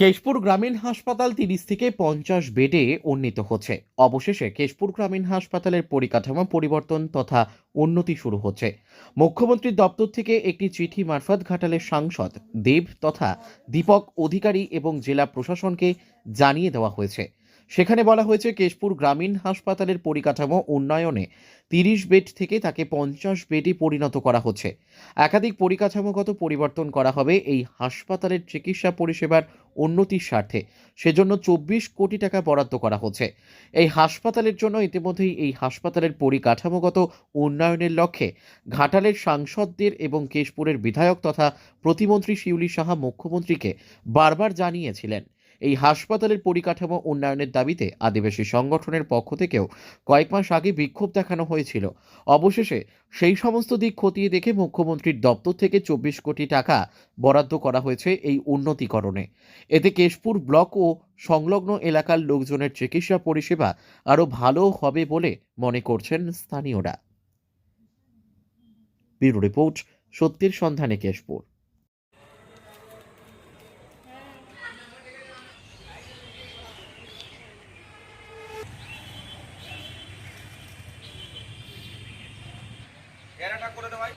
কেশপুর গ্রামীণ হাসপাতাল তিরিশ থেকে পঞ্চাশ বেডে উন্নীত হচ্ছে। অবশেষে কেশপুর গ্রামীণ হাসপাতালের পরিকাঠামো পরিবর্তন তথা উন্নতি শুরু হচ্ছে। মুখ্যমন্ত্রীর দপ্তর থেকে একটি চিঠি মারফত ঘাটালের সাংসদ দেব তথা দীপক অধিকারী এবং জেলা প্রশাসনকে জানিয়ে দেওয়া হয়েছে। সেখানে বলা হয়েছে কেশপুর গ্রামীণ হাসপাতালের পরিকাঠামো উন্নয়নে তিরিশ বেড থেকে তাকে পঞ্চাশ বেডে পরিণত করা হচ্ছে। একাধিক পরিকাঠামোগত পরিবর্তন করা হবে এই হাসপাতালের চিকিৎসা পরিষেবার উন্নতির স্বার্থে। সেজন্য চব্বিশ কোটি টাকা বরাদ্দ করা হচ্ছে। এই হাসপাতালের জন্য ইতিমধ্যেই এই হাসপাতালের পরিকাঠামোগত উন্নয়নের লক্ষ্যে ঘাটালের সাংসদদের এবং কেশপুরের বিধায়ক তথা প্রতিমন্ত্রী শিউলি সাহা মুখ্যমন্ত্রীকে বারবার জানিয়েছিলেন। এই হাসপাতালের পরিকাঠামো উন্নয়নের দাবিতে আদিবাসী সংগঠনের পক্ষ থেকেও কয়েক মাস আগে বিক্ষোভ দেখানো হয়েছিল। অবশেষে সেই সমস্ত দিক খতিয়ে দেখে মুখ্যমন্ত্রীর দপ্তর থেকে চব্বিশ কোটি টাকা বরাদ্দ করা হয়েছে এই উন্নতিকরণে। এতে কেশপুর ব্লক ও সংলগ্ন এলাকার লোকজনের চিকিৎসা পরিষেবা আরও ভালো হবে বলে মনে করছেন স্থানীয়রা। ব্যুরো রিপোর্ট সত্যের সন্ধানে কেশপুর। দেখা করে দেওয়ায়